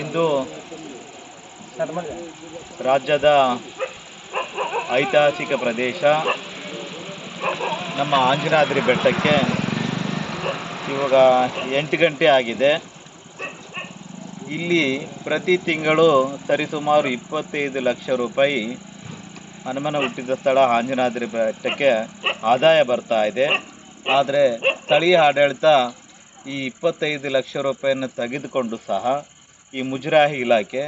ಇಂದು ರಾಜ್ಯದ ಐತಿಹಾಸಿಕ ಪ್ರದೇಶ ನಮ್ಮ ಆಂಜನಾದ್ರಿ ಬೆಟ್ಟಕ್ಕೆ ಇವಾಗ ಎಂಟು ಗಂಟೆ ಆಗಿದೆ. ಇಲ್ಲಿ ಪ್ರತಿ ತಿಂಗಳು ಸರಿಸುಮಾರು ಇಪ್ಪತ್ತೈದು ಲಕ್ಷ ರೂಪಾಯಿ ಹನುಮನ ಹುಟ್ಟಿದ ಸ್ಥಳ ಆಂಜನಾದ್ರಿ ಬೆಟ್ಟಕ್ಕೆ ಆದಾಯ ಬರ್ತಾ ಇದೆ. ಆದರೆ ಸ್ಥಳೀಯ ಆಡಳಿತ ಈ ಇಪ್ಪತ್ತೈದು ಲಕ್ಷ ರೂಪಾಯಿಯನ್ನು ತೆಗೆದುಕೊಂಡು ಸಹ ಈ ಮುಜರಾಯಿ ಇಲಾಖೆ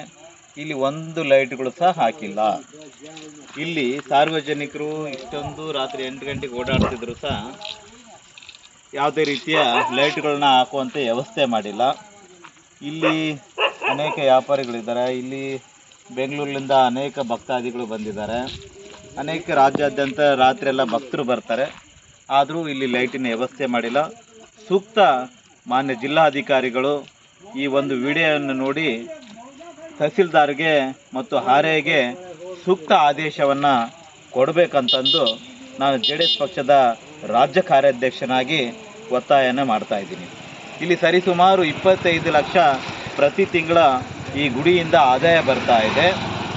ಇಲ್ಲಿ ಒಂದು ಲೈಟ್ಗಳು ಸಹ ಹಾಕಿಲ್ಲ. ಇಲ್ಲಿ ಸಾರ್ವಜನಿಕರು ಇಷ್ಟೊಂದು ರಾತ್ರಿ ಎಂಟು ಗಂಟೆಗೆ ಓಡಾಡ್ತಿದ್ರು ಸಹ ಯಾವುದೇ ರೀತಿಯ ಲೈಟ್ಗಳನ್ನ ಹಾಕುವಂಥ ವ್ಯವಸ್ಥೆ ಮಾಡಿಲ್ಲ. ಇಲ್ಲಿ ಅನೇಕ ವ್ಯಾಪಾರಿಗಳಿದ್ದಾರೆ. ಇಲ್ಲಿ ಬೆಂಗಳೂರಿನಿಂದ ಅನೇಕ ಭಕ್ತಾದಿಗಳು ಬಂದಿದ್ದಾರೆ. ಅನೇಕ ರಾಜ್ಯಾದ್ಯಂತ ರಾತ್ರಿ ಎಲ್ಲ ಭಕ್ತರು ಬರ್ತಾರೆ. ಆದರೂ ಇಲ್ಲಿ ಲೈಟಿನ ವ್ಯವಸ್ಥೆ ಮಾಡಿಲ್ಲ. ಸೂಕ್ತ ಮಾನ್ಯ ಜಿಲ್ಲಾಧಿಕಾರಿಗಳು ಈ ಒಂದು ವಿಡಿಯೋವನ್ನು ನೋಡಿ ತಹಸೀಲ್ದಾರ್ಗೆ ಮತ್ತು ಹಾರೆಗೆ ಸೂಕ್ತ ಆದೇಶವನ್ನು ಕೊಡಬೇಕಂತಂದು ನಾನು ಜೆ ಡಿ ಎಸ್ ಪಕ್ಷದ ರಾಜ್ಯ ಕಾರ್ಯಾಧ್ಯಕ್ಷನಾಗಿ ಒತ್ತಾಯನ ಮಾಡ್ತಾ ಇದ್ದೀನಿ. ಇಲ್ಲಿ ಸರಿಸುಮಾರು ಇಪ್ಪತ್ತೈದು ಲಕ್ಷ ಪ್ರತಿ ತಿಂಗಳ ಈ ಗುಡಿಯಿಂದ ಆದಾಯ ಬರ್ತಾ ಇದೆ.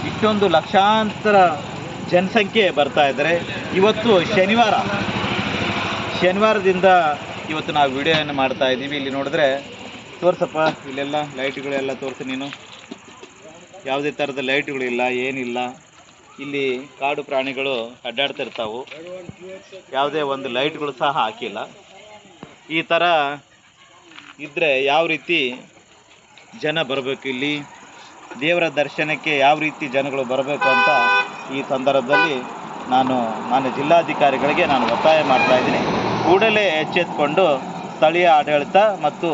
ಇಷ್ಟೊಂದು ಲಕ್ಷಾಂತರ ಜನಸಂಖ್ಯೆ ಬರ್ತಾ ಇದ್ದಾರೆ. ಇವತ್ತು ಶನಿವಾರ, ಶನಿವಾರದಿಂದ ಇವತ್ತು ನಾವು ವಿಡಿಯೋಯನ್ನು ಮಾಡ್ತಾ ಇದ್ದೀವಿ. ಇಲ್ಲಿ ನೋಡಿದ್ರೆ ತೋರ್ಸಪ್ಪ, ಇಲ್ಲೆಲ್ಲ ಲೈಟ್ಗಳೆಲ್ಲ ತೋರಿಸಿ ನೀನು. ಯಾವುದೇ ಥರದ ಲೈಟ್ಗಳಿಲ್ಲ, ಏನಿಲ್ಲ. ಇಲ್ಲಿ ಕಾಡು ಪ್ರಾಣಿಗಳು ಅಡ್ಡಾಡ್ತಿರ್ತಾವು ಯಾವುದೇ ಒಂದು ಲೈಟ್ಗಳು ಸಹ ಹಾಕಿಲ್ಲ. ಈ ಥರ ಇದ್ದರೆ ಯಾವ ರೀತಿ ಜನ ಬರಬೇಕು ಇಲ್ಲಿ? ದೇವರ ದರ್ಶನಕ್ಕೆ ಯಾವ ರೀತಿ ಜನಗಳು ಬರಬೇಕು ಅಂತ ಈ ಸಂದರ್ಭದಲ್ಲಿ ನಾನು, ಮಾನ್ಯ ಜಿಲ್ಲಾಧಿಕಾರಿಗಳಿಗೆ ನಾನು ಒತ್ತಾಯ ಮಾಡ್ತಾ ಇದ್ದೀನಿ. ಕೂಡಲೇ ಎಚ್ಚೆತ್ಕೊಂಡು ಸ್ಥಳೀಯ ಆಡಳಿತ ಮತ್ತು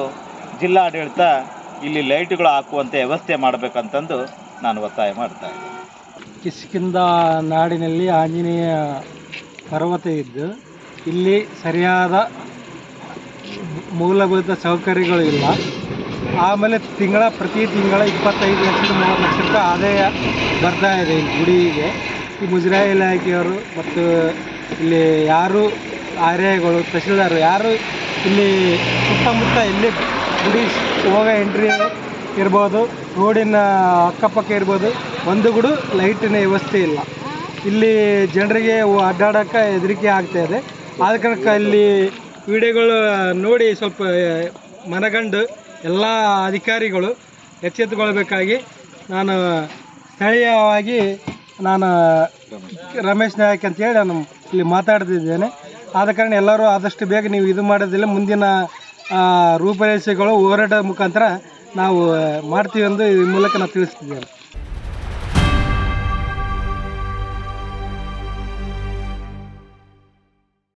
ಜಿಲ್ಲಾ ಆಡಳಿತ ಇಲ್ಲಿ ಲೈಟ್ಗಳು ಹಾಕುವಂತೆ ವ್ಯವಸ್ಥೆ ಮಾಡಬೇಕಂತಂದು ನಾನು ಒತ್ತಾಯ ಮಾಡ್ತಾ ಇದ್ದೀನಿ. ನಾಡಿನಲ್ಲಿ ಆಂಜನೇಯ ಪರ್ವತ ಇದ್ದು ಇಲ್ಲಿ ಸರಿಯಾದ ಮೂಲಭೂತ ಸೌಕರ್ಯಗಳು ಇಲ್ಲ. ಆಮೇಲೆ ತಿಂಗಳ, ಪ್ರತಿ ತಿಂಗಳ ಇಪ್ಪತ್ತೈದು ಲಕ್ಷದ ಮೂವತ್ತು ಲಕ್ಷ ರೂಪಾಯಿ ಆದಾಯ ಬರ್ತಾ ಇದೆ ಗುಡಿಗೆ. ಈ ಮುಜರಾಯಿ ಇಲಾಖೆಯವರು ಮತ್ತು ಇಲ್ಲಿ ಯಾರು ಆರ್ಯಗಳು ತಹಸೀಲ್ದಾರ್ ಯಾರು ಇಲ್ಲಿ ಸುತ್ತಮುತ್ತ ಎಲ್ಲಿ ಗುಡಿ ಹೋಗ ಎಂಟ್ರಿ ಇರ್ಬೋದು, ರೋಡಿನ ಅಕ್ಕಪಕ್ಕ ಇರ್ಬೋದು, ಒಂದು ಗುಡು ಲೈಟಿನ ವ್ಯವಸ್ಥೆ ಇಲ್ಲ. ಇಲ್ಲಿ ಜನರಿಗೆ ಅಡ್ಡಾಡೋಕ್ಕೆ ಹೆದರಿಕೆ ಆಗ್ತಾ ಇದೆ. ಆದ ಕಾರಣಕ್ಕೆ ಇಲ್ಲಿ ವಿಡಿಯೋಗಳು ನೋಡಿ ಸ್ವಲ್ಪ ಮನಗಂಡು ಎಲ್ಲ ಅಧಿಕಾರಿಗಳು ಎಚ್ಚೆತ್ತುಕೊಳ್ಬೇಕಾಗಿ ನಾನು ಸ್ಥಳೀಯವಾಗಿ ನಾನು ರಮೇಶ್ ನಾಯಕ್ ಅಂತೇಳಿ ನಾನು ಇಲ್ಲಿ ಮಾತಾಡ್ತಿದ್ದೇನೆ. ಆದ ಕಾರಣ ಎಲ್ಲರೂ ಆದಷ್ಟು ಬೇಗ ನೀವು ಇದು ಮಾಡೋದಿಲ್ಲ. ಮುಂದಿನ ರೂಪರೇಷೆಗಳು ಹೋರಾಟ ಮುಖಾಂತರ ನಾವು ಮಾಡ್ತೀವಿ ಎಂದು ಈ ಮೂಲಕ ನಾವು ತಿಳಿಸ್ತಿದ್ದೇನೆ